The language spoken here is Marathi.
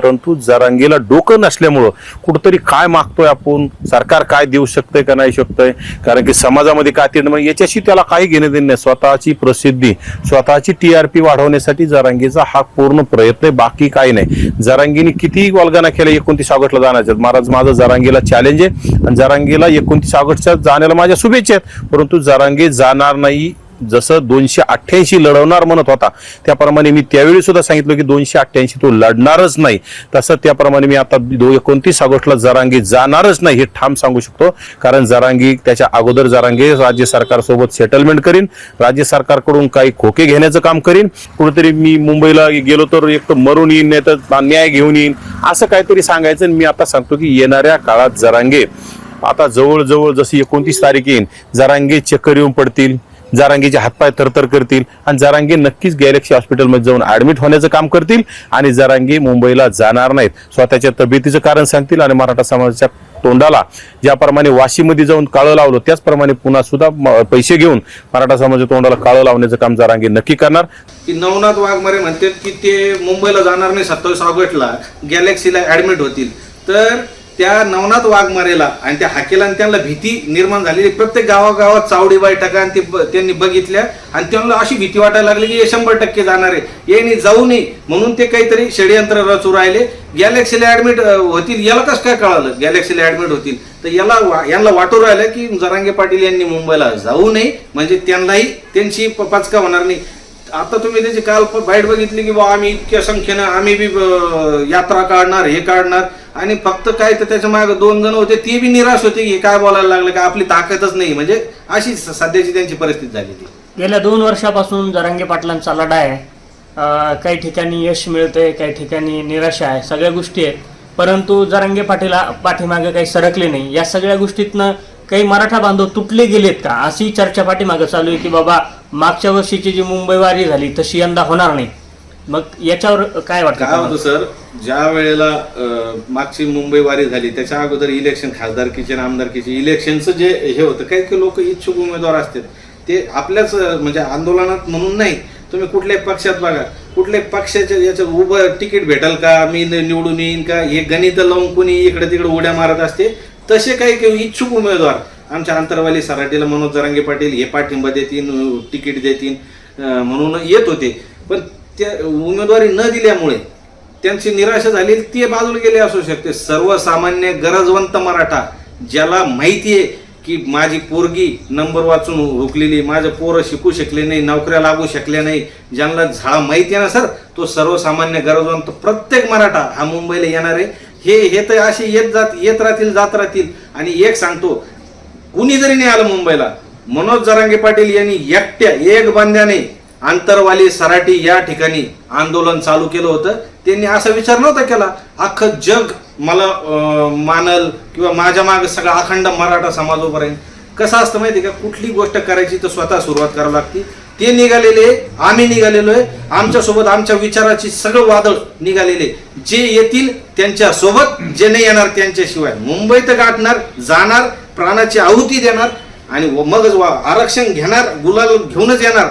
परंतु जरांगीला डोकं नसल्यामुळं कुठंतरी काय मागतोय आपण? सरकार काय देऊ शकतंय का नाही शकतंय? कारण की समाजामध्ये काय ते म्हणजे याच्याशी त्याला काही घेणं देणे नाही. स्वतःची प्रसिद्धी स्वतःची टी आर पी वाढवण्यासाठी जरांगीचा हा पूर्ण प्रयत्न आहे. बाकी काही नाही. जरांगीने कितीही वल्गना केल्या एकोणतीस ऑगस्टला जाण्याच्या. महाराज माझं जरांगीला चॅलेंज आहे. आणि जरांगीला एकोणतीस ऑगस्टच्या जाण्याला माझ्या शुभेच्छा आहेत. परंतु जरांगी जाणार नाही जसं दोनशे अठ्ठ्याऐंशी लढवणार म्हणत होता त्याप्रमाणे मी त्यावेळी सुद्धा सांगितलं की दोनशे अठ्ठ्याऐंशी तो लढणारच नाही. तसं त्याप्रमाणे मी आता दो एकोणतीस ऑगस्टला जरांगी जाणारच नाही हे ठाम सांगू शकतो. कारण जरांगी त्याच्या अगोदर जरांगी राज्य सरकारसोबत सेटलमेंट करीन राज्य सरकारकडून काही खोके घेण्याचं काम करीन. कुठेतरी मी मुंबईला गेलो तर एक तर मरून येईन नाही तर न्याय घेऊन येईन. असं काहीतरी सांगायचं आणि मी आता सांगतो की येणाऱ्या काळात जरांगे आता जवळजवळ जशी एकोणतीस तारीख येईन जरांगे चक्कर येऊन पडतील. जारांगीचे हातपाय थरथर करतील आणि जारांगी नक्कीच गॅलेक्सी हॉस्पिटलमध्ये जाऊन ऍडमिट होण्याचं काम करतील आणि जारांगी मुंबईला जाणार नाहीत. स्वतःच्या तब्येतीचं कारण सांगतील आणि मराठा समाजाच्या तोंडाला ज्याप्रमाणे वाशीमध्ये जाऊन काळं लावलं त्याचप्रमाणे पुन्हा सुद्धा पैसे घेऊन मराठा समाजाच्या तोंडाला काळं लावण्याचं काम जारांगी नक्की करणार. की नवनाथ वाघमारे म्हणतात की ते मुंबईला जाणार नाही सत्तावीस ऑगस्टला गॅलेक्सीला ऍडमिट होतील. तर त्या नवनाथ वाघमारेला आणि त्या हाकेला आणि त्यांना भीती निर्माण झालेली प्रत्येक गावागावात चावडी बैठका आणि ते त्यांनी बघितल्या. आणि त्यांना अशी भीती वाटायला लागली की हे शंभर टक्के जाणार आहे. येणे जाऊ नये म्हणून ते काहीतरी षडयंत्र रचू राहिले. गॅलेक्सीला ऍडमिट होतील. याला कसं काय कळालं? गॅलेक्सीला ऍडमिट होतील. तर याला यांना वाटू राहिलं की जरांगे पाटील यांनी मुंबईला जाऊ नये. म्हणजे त्यांनाही त्यांची प- पाचका होणार नाही. आता तुम्ही त्याची काल बाईट बघितली की बा आम्ही इतक्या संख्येनं आम्ही बी यात्रा काढणार हे काढणार आणि फक्त काय तर त्याच्यामागे दोन जण होते ते बी निराश होते की काय बोलायला लागले का आपली ताकदच नाही. म्हणजे अशी स- सध्याची त्यांची परिस्थिती झालेली गेल्या दोन वर्षापासून जरांगे पाटलांचा लढा आहे. काही ठिकाणी यश मिळतंय काही ठिकाणी निराशा आहे सगळ्या गोष्टी आहेत. परंतु जरांगे पाटीला पाठीमागे काही सरकले नाही. या सगळ्या गोष्टीतनं काही मराठा बांधव तुटले गेलेत का? अशी चर्चा पाठीमागे चालू आहे की बाबा मागच्या वर्षीची जी मुंबई वारी झाली तशी यंदा होणार नाही. मग याच्यावर काय वाटतं काय तुम्हाला? होतं सर? ज्या वेळेला अं, मागची मुंबई वारी झाली त्याच्या अगोदर इलेक्शन खासदारकीचे आणि आमदारकीचे इलेक्शनचं जे हे होतं काही काही लोक इच्छुक उमेदवार असतात. ते आपल्याच अं, म्हणजे आंदोलनात म्हणून नाही. तुम्ही कुठल्याही पक्षात बघा कुठल्याही पक्षाच्या याच्यात उभं तिकीट भेटल का? मी नि- निवडून येईन का? हे गणित लावून कोणी इकडे तिकडे उड्या मारत असते तसे काही काही इच्छुक उमेदवार आमच्या अंतरवाली सराटीला मनोज जरांगे पाटील हे पाठिंबा देतील तिकीट देतील म्हणून येत होते. पण त्या उमेदवारी न दिल्यामुळे त्यांची निराशा झाली ते बाजूला गेले असू शकते. सर्वसामान्य गरजवंत मराठा ज्याला माहिती आहे की माझी पोरगी नंबर वाचून हुकलेली माझं पोरं शिकू शकले नाही नोकऱ्या लागू शकल्या नाही ज्यांना झाळा माहिती आहे ना सर तो सर्वसामान्य गरजवंत प्रत्येक मराठा हा मुंबईला येणार आहे. हे हे तर असे येत जात येत राहतील जात राहतील. आणि एक सांगतो कुणी जरी नाही आलं मुंबईला मनोज जरांगे पाटील यांनी एकट्या एक बांध्याने आंतरवाली सराटी या ठिकाणी आंदोलन चालू केलं होतं. त्यांनी असा विचार नव्हता केला. अख्खं जग मला मानल किंवा माझ्या माग सगळा अखंड मराठा समाज उभा राहील कसं असतं माहिती का? कुठली गोष्ट करायची तर स्वतः सुरुवात करावी लागते. ते निघालेले आम्ही निघालेलो आहे. आमच्यासोबत आमच्या विचाराची सगळं वादळ निघालेले. जे येतील त्यांच्यासोबत जे नाही येणार त्यांच्याशिवाय. मुंबईत गाठणार जाणार प्राणाची आहुती देणार आणि व- मगच वा- आरक्षण घेणार गुलाल घेऊनच येणार.